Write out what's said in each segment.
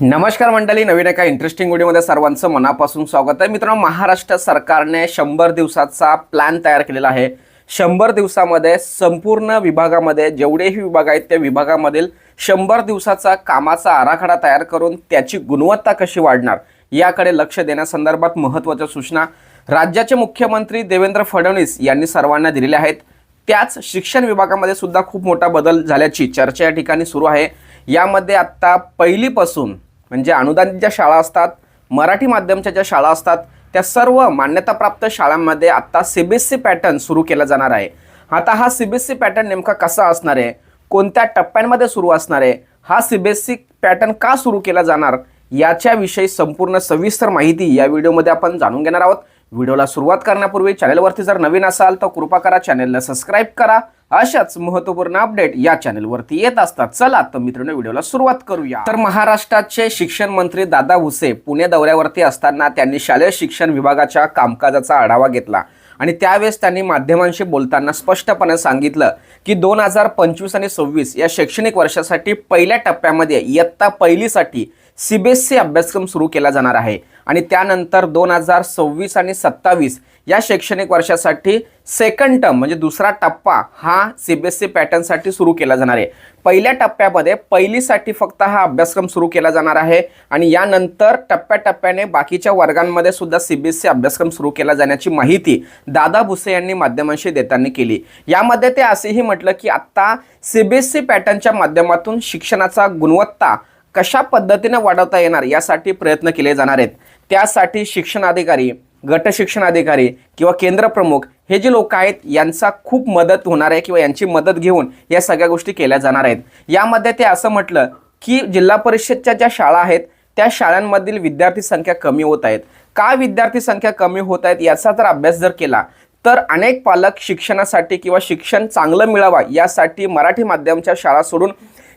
नमस्कार मंडळी नवीन एका इंटरेस्टिंग व्हिडिओमध्ये सर्वांचं मनापासून स्वागत आहे. मित्रांनो महाराष्ट्र सरकारने शंभर दिवसाचा प्लॅन तयार केलेला आहे. शंभर दिवसामध्ये संपूर्ण विभागामध्ये जेवढेही विभाग आहेत त्या विभागामधील शंभर दिवसाचा कामाचा आराखडा तयार करून त्याची गुणवत्ता कशी वाढणार याकडे लक्ष देण्यासंदर्भात महत्त्वाच्या सूचना राज्याचे मुख्यमंत्री देवेंद्र फडणवीस यांनी सर्वांना दिलेल्या आहेत. त्याच शिक्षण विभागामध्ये सुद्धा खूप मोठा बदल झाल्याची चर्चा या ठिकाणी सुरू आहे. यामध्ये आत्ता पहिलीपासून म्हणजे अनुदानित ज्या शाळा असतात मराठी माध्यमच्या ज्या शाळा असतात त्या सर्व मान्यताप्राप्त शाळांमध्ये आत्ता C B S C pattern सुरू केला जाणार आहे. आता हा C B S C pattern नेमका कसा असणार आहे? कोणत्या टप्प्यांमध्ये सुरू असणार आहे? हा C B S C pattern का सुरू केला जाणार? याच्याविषयी संपूर्ण सविस्तर माहिती या व्हिडिओमध्ये आपण जाणून घेणार आहोत. व्हिडिओला सुरुवात करण्यापूर्वी चॅनलवरती जर नवीन असाल तर कृपा करा चॅनलला सबस्क्राईब करा. अशाच महत्त्वपूर्ण अपडेट या चॅनलवरती येत असतात. चला तर मित्रांनो व्हिडिओला सुरुवात करूया. तर महाराष्ट्राचे शिक्षण मंत्री दादा भुसे पुणे दौऱ्यावरती असताना त्यांनी शालेय शिक्षण विभागाच्या कामकाजाचा आढावा घेतला. आणि त्यावेळेस त्यांनी माध्यमांशी बोलताना स्पष्टपणे सांगितलं की दोन हजार पंचवीस आणि सव्वीस या शैक्षणिक वर्षासाठी पहिल्या टप्प्यामध्ये इयत्ता पहिलीसाठी सी बी एस सी अभ्यासक्रम सुरू केला जाणार आहे. आणि त्यानंतर दोन हजार सव्वीस आणि सत्तावीस या शैक्षणिक वर्षासाठी सेकंड टर्म म्हणजे दुसरा टप्पा हा सी बी एस सी पॅटर्नसाठी सुरू केला जाणार आहे. पहिल्या टप्प्यामध्ये पहिलीसाठी फक्त हा अभ्यासक्रम सुरू केला जाणार आहे आणि यानंतर टप्प्याटप्प्याने बाकीच्या वर्गांमध्ये सुद्धा सी बी एस सी अभ्यासक्रम सुरू केला जाण्याची माहिती दादा भुसे यांनी माध्यमांशी देताना केली. यामध्ये ते असेही म्हटलं की आत्ता सी बी एस सी पॅटर्नच्या माध्यमातून शिक्षणाचा गुणवत्ता कशा पद्धतीने वाढवता येणार यासाठी प्रयत्न केले जाणार आहेत. त्यासाठी शिक्षण अधिकारी गट शिक्षणाधिकारी किंवा केंद्र प्रमुख हे जे लोक आहेत यांचा खूप मदत होणार आहे किंवा यांची मदत घेऊन या सगळ्या गोष्टी केल्या जाणार आहेत. यामध्ये ते असं म्हटलं की जिल्हा परिषदच्या ज्या शाळा आहेत त्या शाळांमधील विद्यार्थी संख्या कमी होत आहेत. का विद्यार्थी संख्या कमी होत आहेत याचा जर अभ्यास जर केला तर अनेक पालक शिक्षणासाठी किंवा शिक्षण चांगलं मिळावा यासाठी मराठी माध्यमच्या शाळा सोडून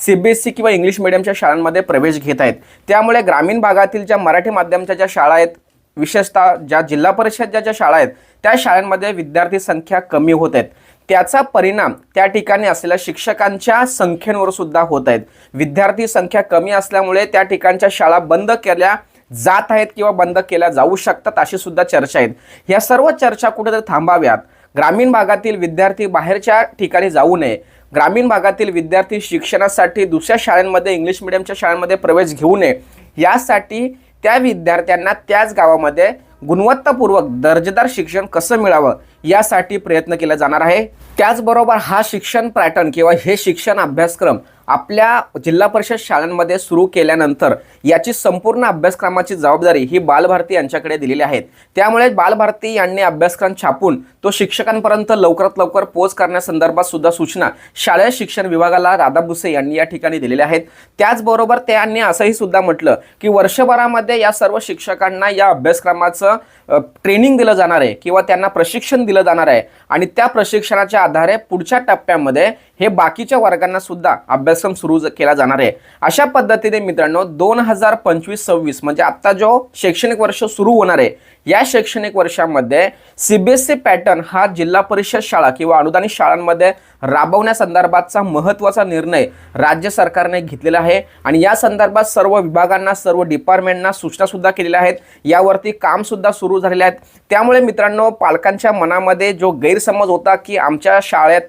सी बी एस सी किंवा इंग्लिश मिडियमच्या शाळांमध्ये प्रवेश घेत आहेत. त्यामुळे ग्रामीण भागातील ज्या मराठी माध्यमच्या ज्या शाळा आहेत विशेषतः ज्या जिल्हा परिषदच्या ज्या शाळा आहेत त्या शाळांमध्ये विद्यार्थी संख्या कमी होत आहेत. त्याचा परिणाम त्या ठिकाणी असलेल्या शिक्षकांच्या संख्येवर सुद्धा होत आहेत. विद्यार्थी संख्या कमी असल्यामुळे त्या ठिकाणच्या शाळा बंद केल्या जात आहेत किंवा बंद केल्या जाऊ शकतात अशी सुद्धा चर्चा आहेत. या सर्व चर्चा कुठेतरी थांबाव्यात. ग्रामीण भागातील विद्यार्थी बाहेरच्या ठिकाणी जाऊ नये. ग्रामीण भागातील विद्यार्थी शिक्षणासाठी दुसऱ्या शाळांमध्ये इंग्लिश मिडियमच्या शाळांमध्ये प्रवेश घेऊ नये. यासाठी त्या विद्यार्थ्यांना त्याच गावामध्ये गुणवत्तापूर्वक दर्जेदार शिक्षण कसं मिळावं यासाठी प्रयत्न केला जाणार आहे. त्याचबरोबर हा शिक्षण पॅटर्न किंवा हे शिक्षण अभ्यासक्रम आपल्या जिल्हा परिषद शाळांमध्ये सुरू केल्यानंतर याची संपूर्ण अभ्यासक्रमाची जबाबदारी ही बालभारती यांच्याकडे दिलेली आहे. त्यामुळे बालभारती यांनी अभ्यासक्रम छापून तो शिक्षकांपर्यंत लवकरात लवकर पोच करण्यासंदर्भात सुद्धा सूचना शालेय शिक्षण विभागाला राधा भुसे यांनी या ठिकाणी दिलेल्या आहेत. त्याचबरोबर त्यांनी असंही सुद्धा म्हटलं की वर्षभरामध्ये या सर्व शिक्षकांना या अभ्यासक्रमाचं ट्रेनिंग दिलं जाणार आहे किंवा त्यांना प्रशिक्षण दिलं जाणार आहे. आणि त्या प्रशिक्षणाच्या आधारे पुढच्या टप्प्यामध्ये हे बाकीच्या वर्गांना सुद्धा अभ्यासक्रम सुरू केला जाणार आहे. अशा पद्धतीने मित्रांनो दोन हजार पंचवीस सव्वीस म्हणजे आत्ता जो शैक्षणिक वर्ष सुरू होणार आहे या शैक्षणिक वर्षामध्ये C B S C pattern हा जिल्हा परिषद शाळा किंवा अनुदानित शाळांमध्ये राबवण्यासंदर्भातचा महत्त्वाचा निर्णय राज्य सरकारने घेतलेला आहे. आणि या संदर्भात सर्व विभागांना सर्व डिपार्टमेंटना सूचना सुद्धा केलेल्या आहेत. यावरती काम सुद्धा सुरू झालेले आहेत. त्यामुळे मित्रांनो पालकांच्या मनामध्ये जो गैरसमज होता की आमच्या शाळेत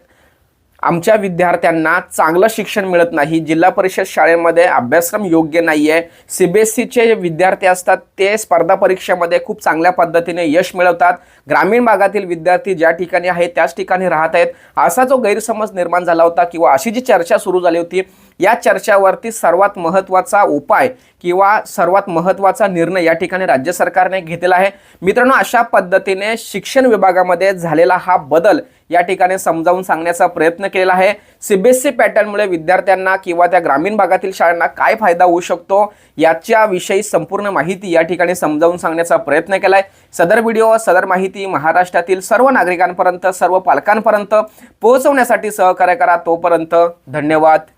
आमच्या विद्यार्थ्यांना चांगलं शिक्षण मिळत नाही. जिल्हा परिषद शाळेमध्ये अभ्यासक्रम योग्य नाही आहे सी बी एस सीचे विद्यार्थी असतात ते स्पर्धा परीक्षेमध्ये खूप चांगल्या पद्धतीने यश मिळवतात. ग्रामीण भागातील विद्यार्थी ज्या ठिकाणी आहेत त्याच ठिकाणी राहत आहेत. असा जो गैरसमज निर्माण झाला होता किंवा अशी जी चर्चा सुरू झाली होती या चर्चावरती सर्वात महत्त्वाचा उपाय किंवा सर्वात महत्त्वाचा निर्णय या ठिकाणी राज्य सरकारने घेतलेला आहे. मित्रांनो अशा पद्धतीने शिक्षण विभागामध्ये झालेला हा बदल या ठिकाणी समजावून सांगण्याचा प्रयत्न केलेला आहे. सी बी एस सी पॅटर्नमुळे विद्यार्थ्यांना किंवा त्या ग्रामीण भागातील शाळांना काय फायदा होऊ शकतो याच्याविषयी संपूर्ण माहिती या ठिकाणी समजावून सांगण्याचा प्रयत्न केला आहे सदर व्हिडिओ सदर माहिती महाराष्ट्रातील सर्व नागरिकांपर्यंत सर्व पालकांपर्यंत पोहोचवण्यासाठी सहकार्य करा. तोपर्यंत धन्यवाद.